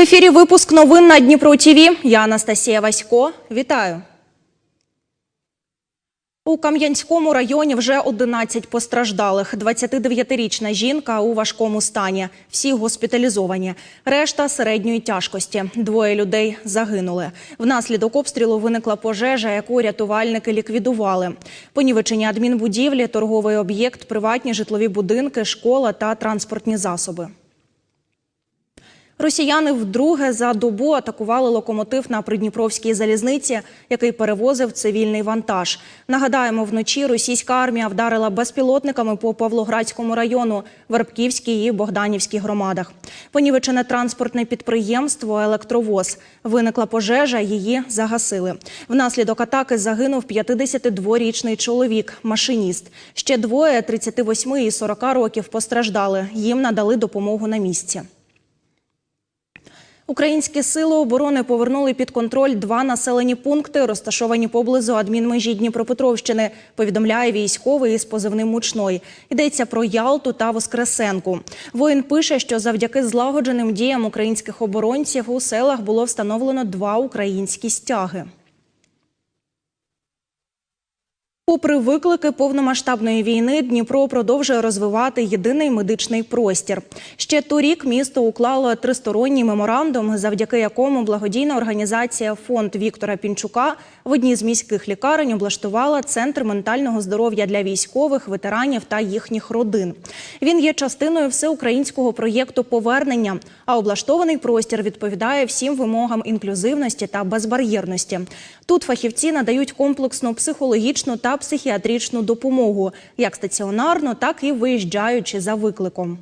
ефірі випуск новин на Дніпро ТІВІ. Я Анастасія Васько. Вітаю. У Кам'янському районі вже 11 постраждалих. 29-річна жінка у важкому стані. Всі госпіталізовані. Решта середньої тяжкості. Двоє людей загинули. Внаслідок обстрілу виникла пожежа, яку рятувальники ліквідували. Понівечені адмінбудівлі, торговий об'єкт, приватні житлові будинки, школа та транспортні засоби. Росіяни вдруге за добу атакували локомотив на Придніпровській залізниці, який перевозив цивільний вантаж. Нагадаємо, вночі російська армія вдарила безпілотниками по Павлоградському району, Вербківській і Богданівській громадах. Понівечене транспортне підприємство Електровоз. Виникла пожежа, її загасили. Внаслідок атаки загинув 52-річний чоловік, машиніст. Ще двоє 38 і 40 років постраждали. Їм надали допомогу на місці. Українські сили оборони повернули під контроль два населені пункти, розташовані поблизу адмінмежі Дніпропетровщини. Повідомляє військовий із позивним мучной. Йдеться про Ялту та Воскресенку. Воїн пише, що завдяки злагодженим діям українських оборонців у селах було встановлено два українські стяги. Попри виклики повномасштабної війни, Дніпро продовжує розвивати єдиний медичний простір. Ще торік місто уклало тристоронній меморандум, завдяки якому благодійна організація Фонд Віктора Пінчука в одній з міських лікарень облаштувала центр ментального здоров'я для військових, ветеранів та їхніх родин. Він є частиною всеукраїнського проєкту повернення. А облаштований простір відповідає всім вимогам інклюзивності та безбар'єрності. Тут фахівці надають комплексну психологічну та психіатричну допомогу, як стаціонарно, так і виїжджаючи за викликом.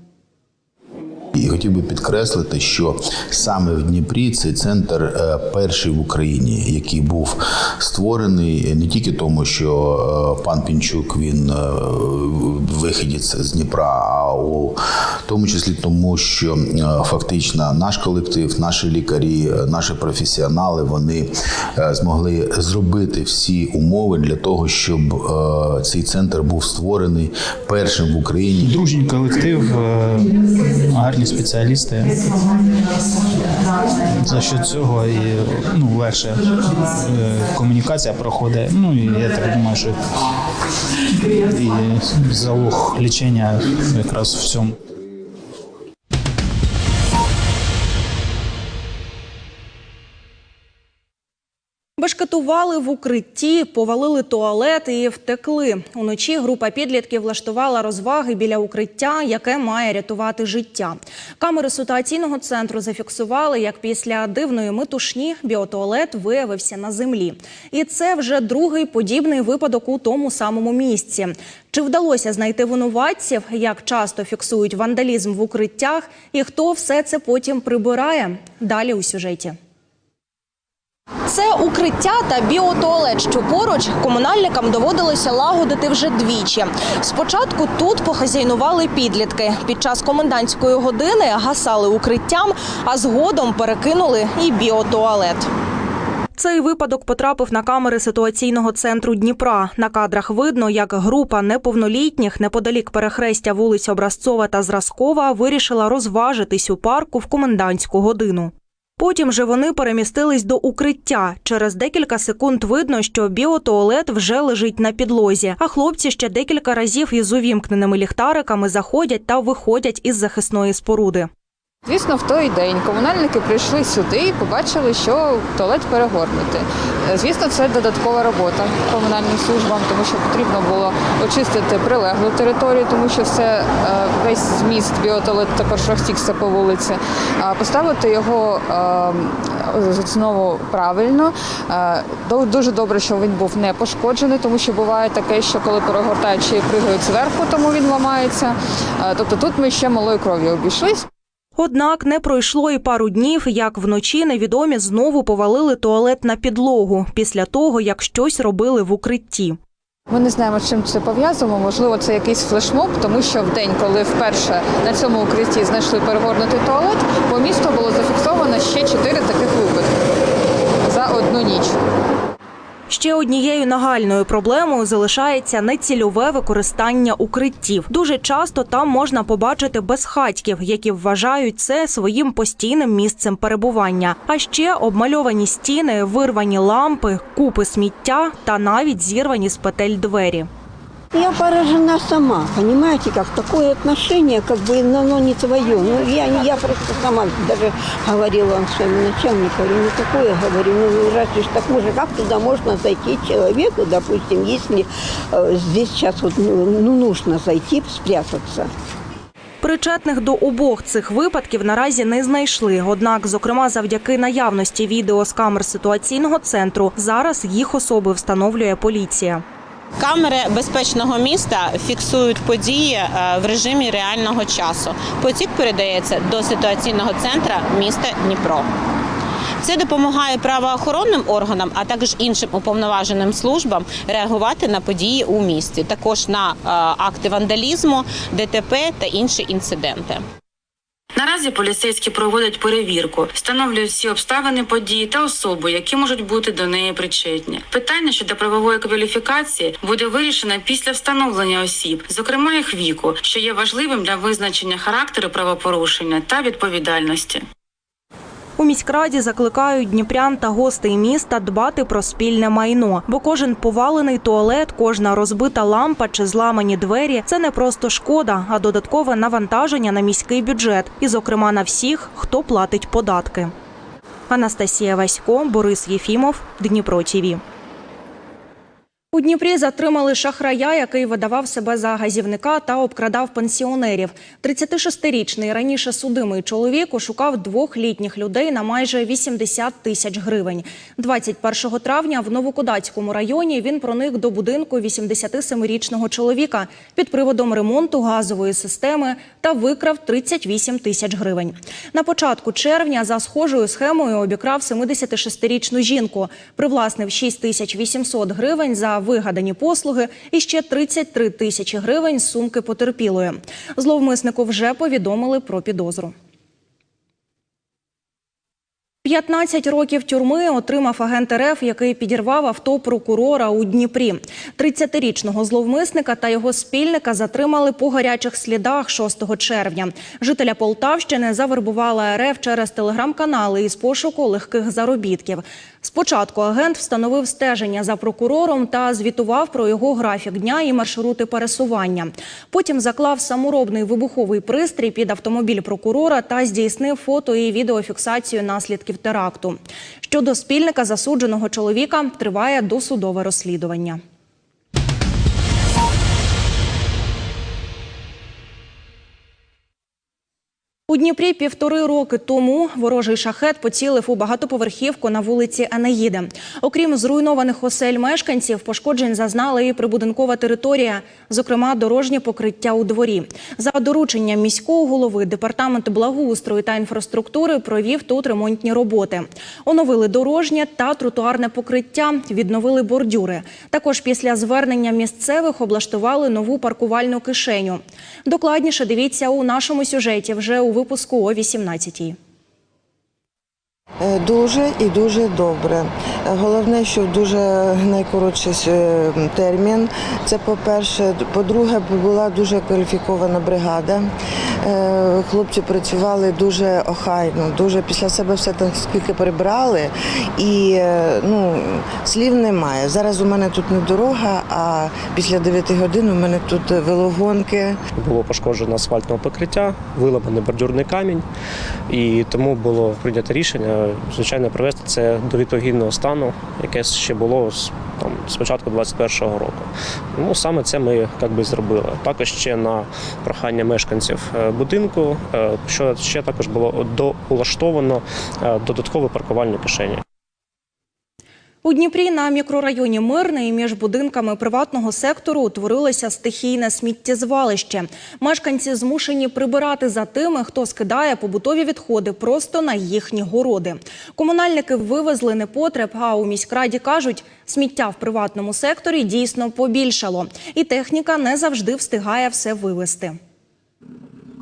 І хотів би підкреслити, що саме в Дніпрі цей центр е, перший в Україні, який був створений не тільки тому, що е, пан Пінчук він е, виходець з Дніпра, а у тому числі тому, що е, фактично наш колектив, наші лікарі, е, наші професіонали вони е, змогли зробити всі умови для того, щоб цей центр був створений першим в Україні. Дружній колектив, гарні спеціалісти. За що цього і ну, легше комунікація проходить. Ну і я так думаю, що і залог лічення якраз в цьому. Бешкетували в укритті, повалили туалет і втекли. Уночі група підлітків влаштувала розваги біля укриття, яке має рятувати життя. Камери ситуаційного центру зафіксували, як після дивної метушні біотуалет виявився на землі. І це вже другий подібний випадок у тому самому місці. Чи вдалося знайти винуватців, як часто фіксують вандалізм в укриттях, і хто все це потім прибирає? Далі у сюжеті. Це укриття та біотуалет, що поруч комунальникам доводилося лагодити вже двічі. Спочатку тут похазяйнували підлітки. Під час комендантської години гасали укриттям, а згодом перекинули і біотуалет. Цей випадок потрапив на камери ситуаційного центру Дніпра. На кадрах видно, як група неповнолітніх неподалік перехрестя вулиць Образцова та Зразкова вирішила розважитись у парку в комендантську годину. Потім же вони перемістились до укриття. Через декілька секунд видно, що біотуалет вже лежить на підлозі, а хлопці ще декілька разів із увімкненими ліхтариками заходять та виходять із захисної споруди. Звісно, в той день комунальники прийшли сюди і побачили, що туалет перегорнутий. Е, Звісно, це додаткова робота комунальним службам, тому що потрібно було очистити прилеглу територію, тому що все е, весь зміст біотуалету також розтікся по вулиці. Поставити його е, знову правильно. Е, Дуже добре, що він був не пошкоджений, тому що буває таке, що коли перегортаючи пригають зверху, тому він ламається. Е, Тобто тут ми ще малою кров'ю обійшлись. Однак не пройшло і пару днів, як вночі невідомі знову повалили туалет на підлогу після того, як щось робили в укритті. Ми не знаємо, з чим це пов'язано. Можливо, це якийсь флешмоб, тому що в день, коли вперше на цьому укритті знайшли перегорнутий туалет, по місту було зафіксовано ще чотири таких випадки за одну ніч. Ще однією нагальною проблемою залишається нецільове використання укриттів. Дуже часто там можна побачити безхатьків, які вважають це своїм постійним місцем перебування. А ще обмальовані стіни, вирвані лампи, купи сміття та навіть зірвані з петель двері. Я поражена сама, понимаете, как такое отношение, как бы ну, оно не твое. Ну, я, я просто сама даже говорила вам своему начальнику, говорю, не такое, говорю, ну разве ж так можно, как туда можно зайти человеку, допустим, если э, здесь сейчас вот ну, ну, нужно зайти, спрятаться. Причетних до обох цих випадків наразі не знайшли. Однак, зокрема, завдяки наявності відео з камер ситуаційного центру, зараз їх особи встановлює поліція. Камери безпечного міста фіксують події е, в режимі реального часу. Потік передається до ситуаційного центру міста Дніпро. Це допомагає правоохоронним органам, а також іншим уповноваженим службам реагувати на події у місті, також на е, акти вандалізму, ДТП та інші інциденти. Наразі поліцейські проводять перевірку, встановлюють всі обставини події та особи, які можуть бути до неї причетні. Питання щодо правової кваліфікації буде вирішено після встановлення осіб, зокрема їх віку, що є важливим для визначення характеру правопорушення та відповідальності. У міськраді закликають дніпрян та гостей міста дбати про спільне майно, бо кожен повалений туалет, кожна розбита лампа чи зламані двері це не просто шкода, а додаткове навантаження на міський бюджет, і, зокрема, на всіх, хто платить податки. Анастасія Васько, Борис Єфімов, Дніпро ТІВІ. У Дніпрі затримали шахрая, який видавав себе за газівника та обкрадав пенсіонерів. 36-річний раніше судимий чоловік ошукав двох літніх людей на майже 80 тисяч гривень. 21 травня в Новокодацькому районі він проник до будинку 87-річного чоловіка під приводом ремонту газової системи та викрав 38 тисяч гривень. На початку червня за схожою схемою обікрав 76-річну жінку, привласнив 6 тисяч 800 гривень за вигадані послуги і ще 33 тисячі гривень сумки потерпілої. Зловмиснику вже повідомили про підозру. 15 років тюрми отримав агент РФ, який підірвав авто прокурора у Дніпрі. 30-річного зловмисника та його спільника затримали по гарячих слідах 6 червня. Жителя Полтавщини завербувала РФ через телеграм-канали із пошуку легких заробітків. Спочатку агент встановив стеження за прокурором та звітував про його графік дня і маршрути пересування. Потім заклав саморобний вибуховий пристрій під автомобіль прокурора та здійснив фото і відеофіксацію наслідків теракту. Щодо спільника засудженого чоловіка триває досудове розслідування. У Дніпрі півтори роки тому ворожий шахет поцілив у багатоповерхівку на вулиці Енеїди. Окрім зруйнованих осель мешканців, пошкоджень зазнала і прибудинкова територія, зокрема дорожнє покриття у дворі. За дорученням міського голови департамент благоустрою та інфраструктури провів тут ремонтні роботи. Оновили дорожнє та тротуарне покриття, відновили бордюри. Також після звернення місцевих облаштували нову паркувальну кишеню. Докладніше дивіться у нашому сюжеті вже у випуску о 18-й. Е, Дуже і дуже добре. Е, Головне, що дуже найкоротший е, термін. Це по-перше. По-друге, була дуже кваліфікована бригада. Е, Хлопці працювали дуже охайно, дуже після себе все так скільки прибрали. І е, ну, слів немає. Зараз у мене тут не дорога, а після 9 годин у мене тут велогонки. було пошкоджено асфальтне покриття, виламаний бордюрний камінь, і тому було прийнято рішення, звичайно, привести це до відповідного стану, яке ще було там з початку 21-го року. Ну саме це ми як би зробили. Також ще на прохання мешканців е, будинку, е, що ще також було доулаштовано е, додаткові паркувальні кишені. У Дніпрі на мікрорайоні Мирний між будинками приватного сектору утворилося стихійне сміттєзвалище. Мешканці змушені прибирати за тими, хто скидає побутові відходи просто на їхні городи. Комунальники вивезли непотреб, а у міськраді кажуть, сміття в приватному секторі дійсно побільшало, і техніка не завжди встигає все вивезти.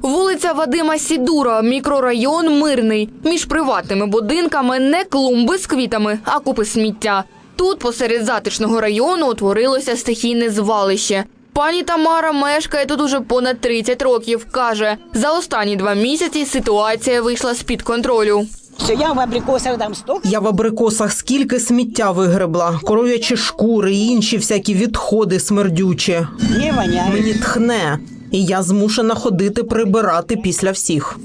Вулиця Вадима Сідура, мікрорайон Мирний. Між приватними будинками не клумби з квітами, а купи сміття. Тут, посеред затишного району, утворилося стихійне звалище. Пані Тамара мешкає тут уже понад 30 років. Каже, за останні два місяці ситуація вийшла з-під контролю. Я в абрикосах дам столько. Я в абрикосах скільки сміття вигребла, коров'ячі шкури і інші всякі відходи смердючі. Не воняє. Мені тхне, і я змушена ходити прибирати після всіх.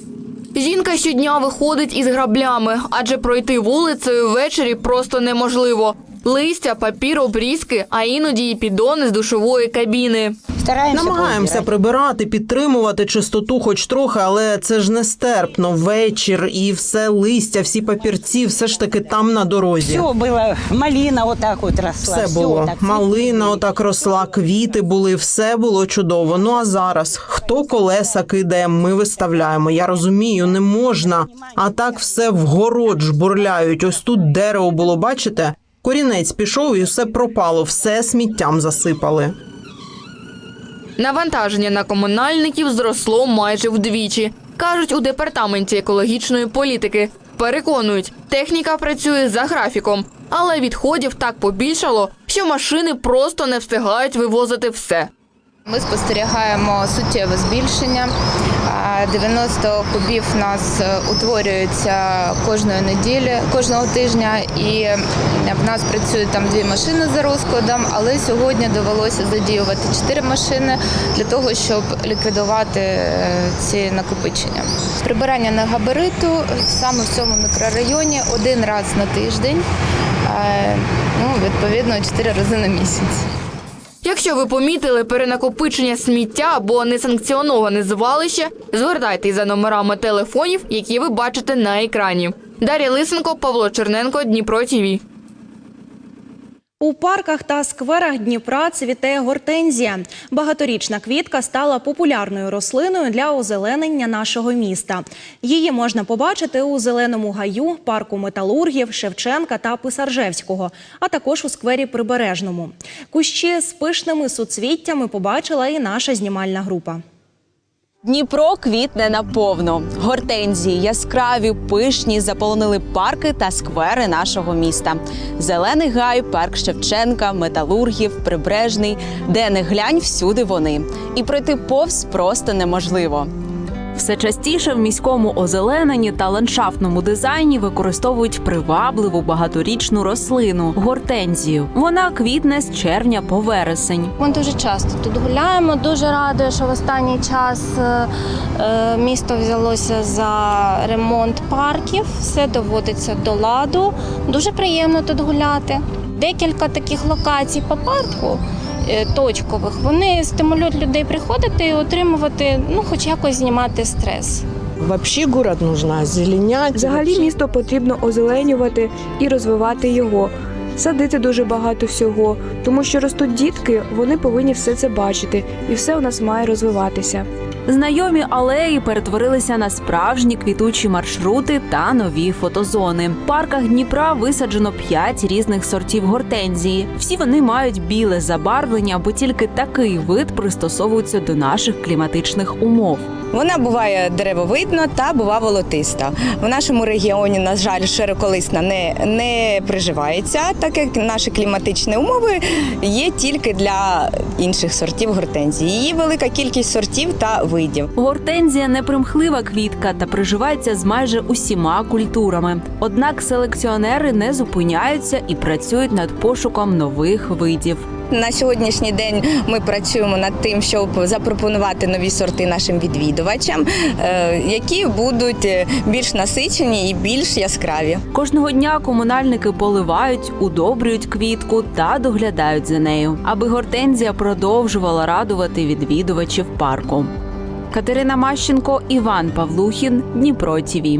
Жінка щодня виходить із граблями, адже пройти вулицею ввечері просто неможливо. Листя, папір, обрізки, а іноді і підони з душової кабіни. Стараємося Намагаємося прибирати, підтримувати чистоту, хоч трохи, але це ж нестерпно. Вечір і все листя, всі папірці, все ж таки там на дорозі. Все було, малина отак от росла. Все було. так, Малина отак росла, квіти були, все було чудово. Ну а зараз хто колеса кидає, ми виставляємо. Я розумію, не можна. А так все вгород жбурляють. Ось тут дерево було, бачите? Корінець пішов і все пропало, все сміттям засипали. Навантаження на комунальників зросло майже вдвічі. Кажуть у департаменті екологічної політики. Переконують, техніка працює за графіком, але відходів так побільшало, що машини просто не встигають вивозити все. Ми спостерігаємо суттєве збільшення. А, 90 кубів в нас е, утворюється кожної неділі, кожного тижня, і е, в нас працюють там дві машини за розкладом. Але сьогодні довелося задіювати чотири машини для того, щоб ліквідувати е, ці накопичення. Прибирання на габариту саме в цьому мікрорайоні один раз на тиждень, ну відповідно чотири рази на місяць. Якщо ви помітили перенакопичення сміття або несанкціоноване звалище, звертайтеся за номерами телефонів, які ви бачите на екрані. Дар'я Лисенко, Павло Черненко, Дніпро ТІВІ. У парках та скверах Дніпра цвіте гортензія. Багаторічна квітка стала популярною рослиною для озеленення нашого міста. Її можна побачити у зеленому гаю, парку металургів, Шевченка та Писаржевського, а також у сквері Прибережному. Кущі з пишними суцвіттями побачила і наша знімальна група. Дніпро квітне наповно. Гортензії яскраві, пишні заполонили парки та сквери нашого міста. Зелений гай, парк Шевченка, металургів, прибережний, де не глянь, всюди вони. І пройти повз просто неможливо. Все частіше в міському озелененні та ландшафтному дизайні використовують привабливу багаторічну рослину гортензію. Вона квітне з червня по вересень. Ми дуже часто тут гуляємо. Дуже радує, що в останній час е, е, місто взялося за ремонт парків. Все доводиться до ладу. Дуже приємно тут гуляти. Декілька таких локацій по парку. Е, Точкових вони стимулюють людей приходити і отримувати, ну хоч якось знімати стрес. Вообще город нужно озеленять. Взагалі місто потрібно озеленювати і розвивати його, садити дуже багато всього, тому що ростуть дітки, вони повинні все це бачити, і все у нас має розвиватися. Знайомі алеї перетворилися на справжні квітучі маршрути та нові фотозони. В парках Дніпра висаджено п'ять різних сортів гортензії. Всі вони мають біле забарвлення, бо тільки такий вид пристосовується до наших кліматичних умов. Вона буває деревовидна та бува волотиста. В нашому регіоні, на жаль, широколисна не, не приживається, так як наші кліматичні умови є тільки для інших сортів гортензії. Її велика кількість сортів та видів. Гортензія непримхлива квітка та приживається з майже усіма культурами. Однак селекціонери не зупиняються і працюють над пошуком нових видів. На сьогоднішній день ми працюємо над тим, щоб запропонувати нові сорти нашим відвідувачам, е, які будуть е, більш насичені і більш яскраві. Кожного дня комунальники поливають, удобрюють квітку та доглядають за нею, аби гортензія продовжувала радувати відвідувачів парку. Катерина Мащенко, Іван Павлухін, Дніпро ТІВІ.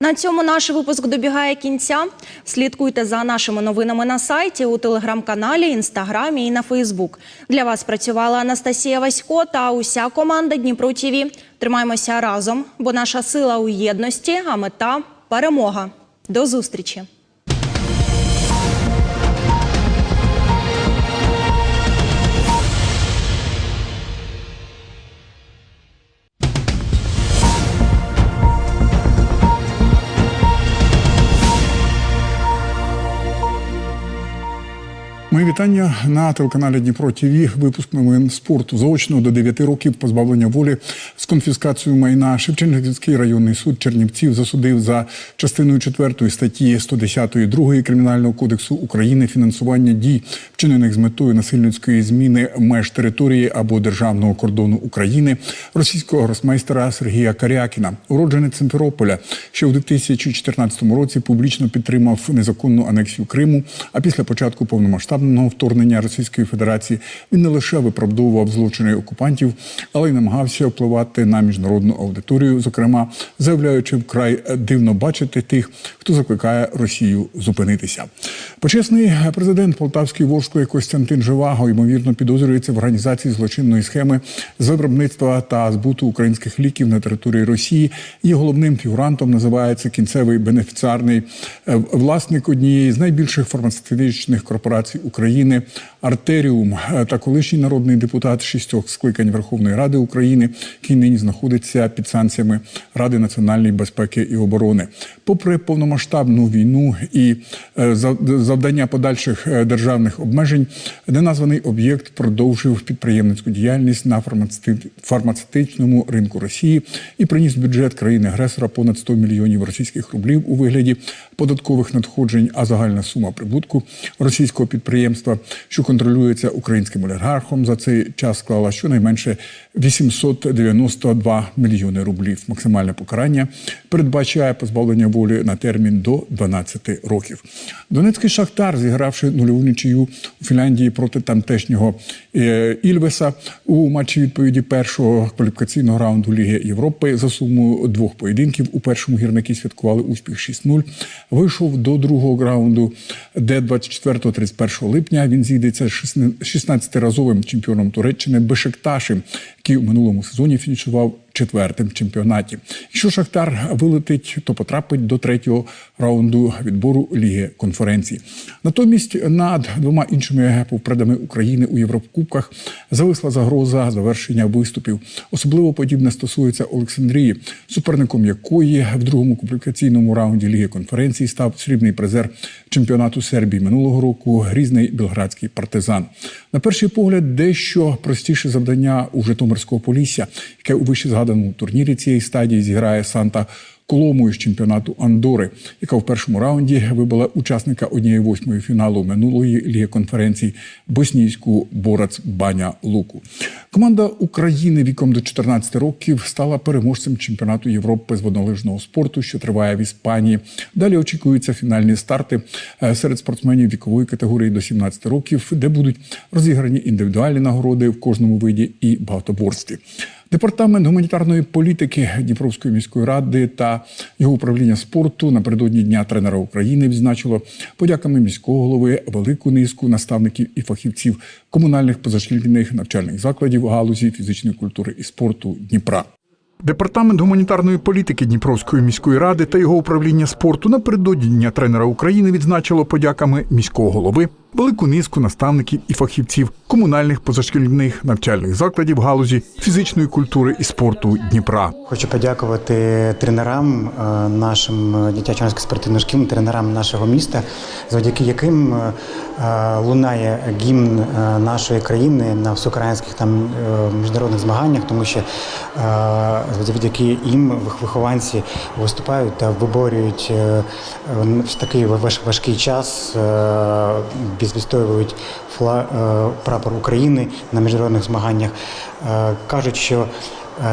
На цьому наш випуск добігає кінця. Слідкуйте за нашими новинами на сайті, у телеграм-каналі, інстаграмі і на Фейсбук. Для вас працювала Анастасія Васько та уся команда Дніпро ТІВІ. Тримаймося разом, бо наша сила у єдності, а мета перемога. До зустрічі! Мої вітання на телеканалі Дніпро ТВ. Випуск новин спорту заочно до 9 років позбавлення волі з конфіскацією майна. Шевченківський районний суд Чернівців засудив за частиною 4 статті 110 2 Кримінального кодексу України фінансування дій, вчинених з метою насильницької зміни меж території або державного кордону України російського гросмейстера Сергія Карякіна, уродженець Симферополя, ще у 2014 році публічно підтримав незаконну анексію Криму. А після початку повномасштабного вторгнення Російської Федерації він не лише виправдовував злочини окупантів, але й намагався впливати на міжнародну аудиторію, зокрема заявляючи вкрай дивно бачити тих, хто закликає Росію зупинитися. Почесний президент Полтавської Волжської Костянтин Живаго ймовірно підозрюється в організації злочинної схеми з виробництва та збуту українських ліків на території Росії. Її головним фігурантом називається кінцевий бенефіціарний е, власник однієї з найбільших фармацевтичних корпорацій України Артеріум е, та колишній народний депутат шістьох скликань Верховної Ради України, який нині знаходиться під санкціями Ради національної безпеки і оборони. Попри повномасштабну війну і е, завдання подальших е, державних обмежень, неназваний об'єкт продовжив підприємницьку діяльність на фармацевти- фармацевтичному ринку Росії і приніс бюджет країни-агресора понад 100 мільйонів російських рублів у вигляді податкових надходжень, а загальна сума прибутку російського підприємства, що контролюється українським олігархом, за цей час склала щонайменше 892 мільйони рублів. Максимальне покарання передбачає позбавлення волі на термін до 12 років. Донецький шахтар, зігравши нульову нічию у Фінляндії проти тамтешнього е, Ільвеса у матчі відповіді першого кваліфікаційного раунду Ліги Європи за сумою двох поєдинків. У першому гірники святкували успіх 6-0. Вийшов до другого раунду, де 24-31 липня він зійдеться з 16-разовим чемпіоном Туреччини Бешикташем, який у минулому сезоні фінішував четвертим чемпіонаті. Якщо Шахтар вилетить, то потрапить до третього раунду відбору Ліги конференції. Натомість над двома іншими повпредами України у Єврокубках зависла загроза завершення виступів. Особливо подібне стосується Олександрії, суперником якої в другому кваліфікаційному раунді Ліги конференції став срібний призер чемпіонату Сербії минулого року грізний білградський партизан. На перший погляд, дещо простіше завдання у Житомирського полісся, яке у вище згаданому турнірі цієї стадії зіграє Санта. Коломою з чемпіонату Андори, яка в першому раунді вибила учасника однієї восьмої фіналу минулої ліги конференції боснійську Борац Баня Луку. Команда України віком до 14 років стала переможцем чемпіонату Європи з воднолижного спорту, що триває в Іспанії. Далі очікуються фінальні старти е, серед спортсменів вікової категорії до 17 років, де будуть розіграні індивідуальні нагороди в кожному виді і багатоборстві. Департамент гуманітарної політики Дніпровської міської ради та його управління спорту напередодні дня тренера України відзначило подяками міського голови велику низку наставників і фахівців комунальних позашкільних навчальних закладів галузі фізичної культури і спорту Дніпра. Департамент гуманітарної політики Дніпровської міської ради та його управління спорту напередодні дня тренера України відзначило подяками міського голови велику низку наставників і фахівців комунальних позашкільних навчальних закладів галузі фізичної культури і спорту Дніпра. Хочу подякувати тренерам, е, нашим дитячо спортивним шкілам, тренерам нашого міста, завдяки яким е, е, лунає гімн нашої країни на всеукраїнських там міжнародних змаганнях, тому що завдяки їм вих- вихованці виступають та виборюють в такий важ- важкий час, відстоюють е, прапор України на міжнародних змаганнях. Е, Кажуть, що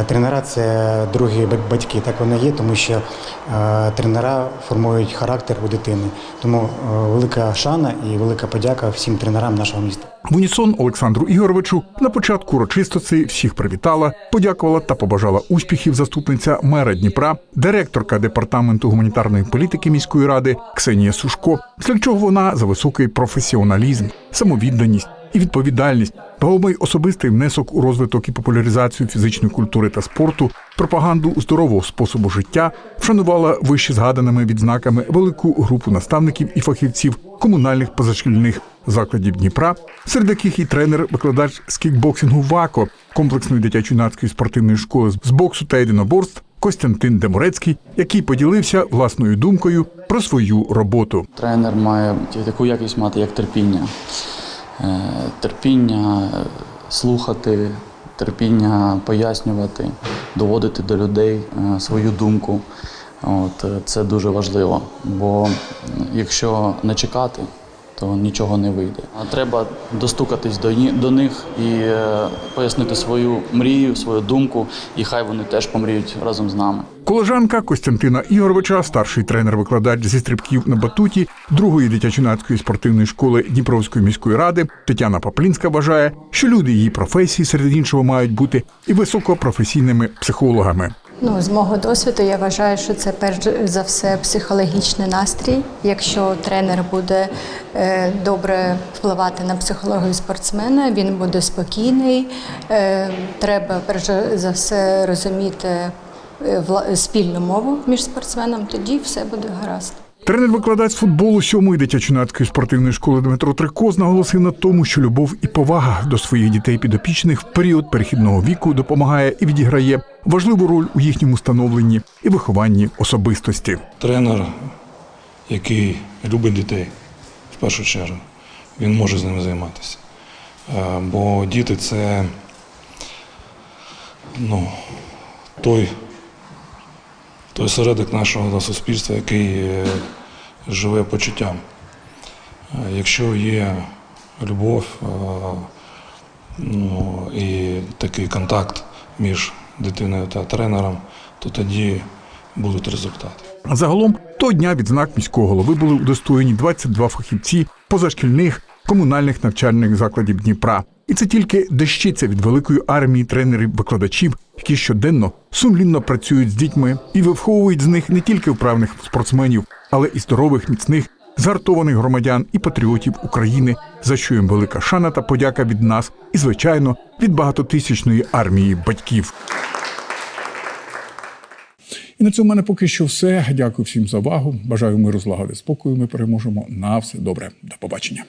тренера це другі батьки. Так вони є, тому що е, тренера формують характер у дитини. Тому е, велика шана і велика подяка всім тренерам нашого міста. В унісон Олександру Ігоровичу на початку урочистості всіх привітала, подякувала та побажала успіхів заступниця мера Дніпра, директорка департаменту гуманітарної політики міської ради Ксенія Сушко, після чого вона за високий професіоналізм, самовідданість і відповідальність, вагомий особистий внесок у розвиток і популяризацію фізичної культури та спорту, пропаганду здорового способу життя, вшанувала вище згаданими відзнаками велику групу наставників і фахівців комунальних позашкільних закладів Дніпра, серед яких і тренер, викладач з кікбоксингу ВАКО, комплексної дитячо-юнацької спортивної школи з боксу та єдиноборств Костянтин Деморецький, який поділився власною думкою про свою роботу. Тренер має таку якість мати, як терпіння. Е, Терпіння слухати, терпіння пояснювати, доводити до людей е, свою думку. От, е, це дуже важливо, бо якщо не чекати, то нічого не вийде. А треба достукатись до, до них і е, пояснити свою мрію, свою думку, і хай вони теж помріють разом з нами. Колежанка Костянтина Ігоровича, старший тренер-викладач зі стрибків на батуті другої дитячо-юнацької спортивної школи Дніпровської міської ради Тетяна Паплінська вважає, що люди її професії серед іншого мають бути і високопрофесійними психологами. Ну, з мого досвіду я вважаю, що це перш за все психологічний настрій. Якщо тренер буде е, добре впливати на психологію спортсмена, він буде спокійний. Е, треба перш за все розуміти е, спільну мову між спортсменом, тоді все буде гаразд. Тренер-викладач футболу сьомої дитячо-юнацької спортивної школи Дмитро Трикоз наголосив на тому, що любов і повага до своїх дітей підопічних в період перехідного віку допомагає і відіграє важливу роль у їхньому становленні і вихованні особистості. Тренер, який любить дітей в першу чергу, він може з ними займатися. Е, Бо діти це ну, той, той середок нашого суспільства, який е, живе почуттям. Е, Якщо є любов е, ну, і такий контакт між дитиною та тренером, то тоді будуть результати. Загалом того дня відзнак міського голови були удостоєні 22 фахівці позашкільних комунальних навчальних закладів Дніпра. І це тільки дещиця від великої армії тренерів-викладачів, які щоденно сумлінно працюють з дітьми і виховують з них не тільки вправних спортсменів, але і здорових, міцних, згартованих громадян і патріотів України, за що їм велика шана та подяка від нас, і звичайно від багатотисячної армії батьків. І на цьому в мене поки що все. Дякую всім за увагу. Бажаю миру, злагоди, спокою. Ми переможемо. На все добре. До побачення.